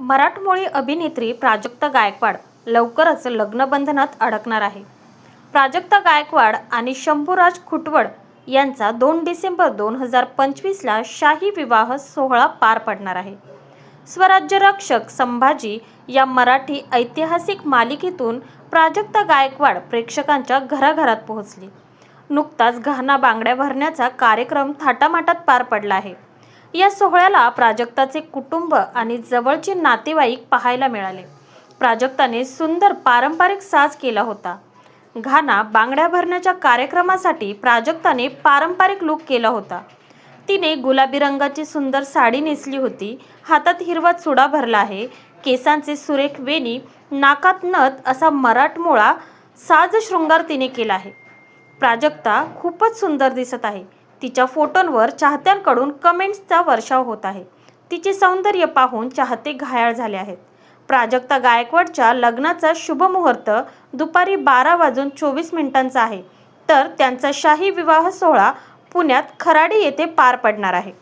मराठमोळी अभिनेत्री प्राजक्ता गायकवाड लवकरच लग्नबंधनात अडकणार आहे. प्राजक्ता गायकवाड आणि शंभूराज खुटवड यांचा दोन डिसेंबर दोन हजार पंचवीसला शाही विवाह सोहळा पार पडणार आहे. स्वराज्य रक्षक संभाजी या मराठी ऐतिहासिक मालिकेतून प्राजक्ता गायकवाड प्रेक्षकांच्या घराघरात पोहोचली. नुकताच घाना बांगड्या भरण्याचा कार्यक्रम थाटामाटात पार पडला आहे. या सोहळ्याला प्राजक्ताचे कुटुंब आणि जवळचे नातेवाईक पाहायला मिळाले. प्राजक्ताने सुंदर पारंपरिक साज केला होता. घाना बांगड्या भरण्याच्या कार्यक्रमासाठी प्राजक्ताने पारंपरिक लूक केला होता. तिने गुलाबी रंगाची सुंदर साडी नेसली होती. हातात हिरवा चुडा भरला आहे. केसांचे सुरेख वेणी नाकात नथ असा मराठमोळा साज शृंगार तिने केला आहे. प्राजक्ता खूपच सुंदर दिसत आहे. तिच्या फोटोंवर चाहत्यांकडून कमेंट्सचा वर्षाव होत आहे. तिचे सौंदर्य पाहून चाहते घायाळ झाले आहेत. प्राजक्ता गायकवाडच्या लग्नाचा शुभमुहूर्त दुपारी बारा वाजून चोवीस मिनिटांचा आहे. तर त्यांचा शाही विवाह सोहळा पुण्यात खराडी येथे पार पडणार आहे.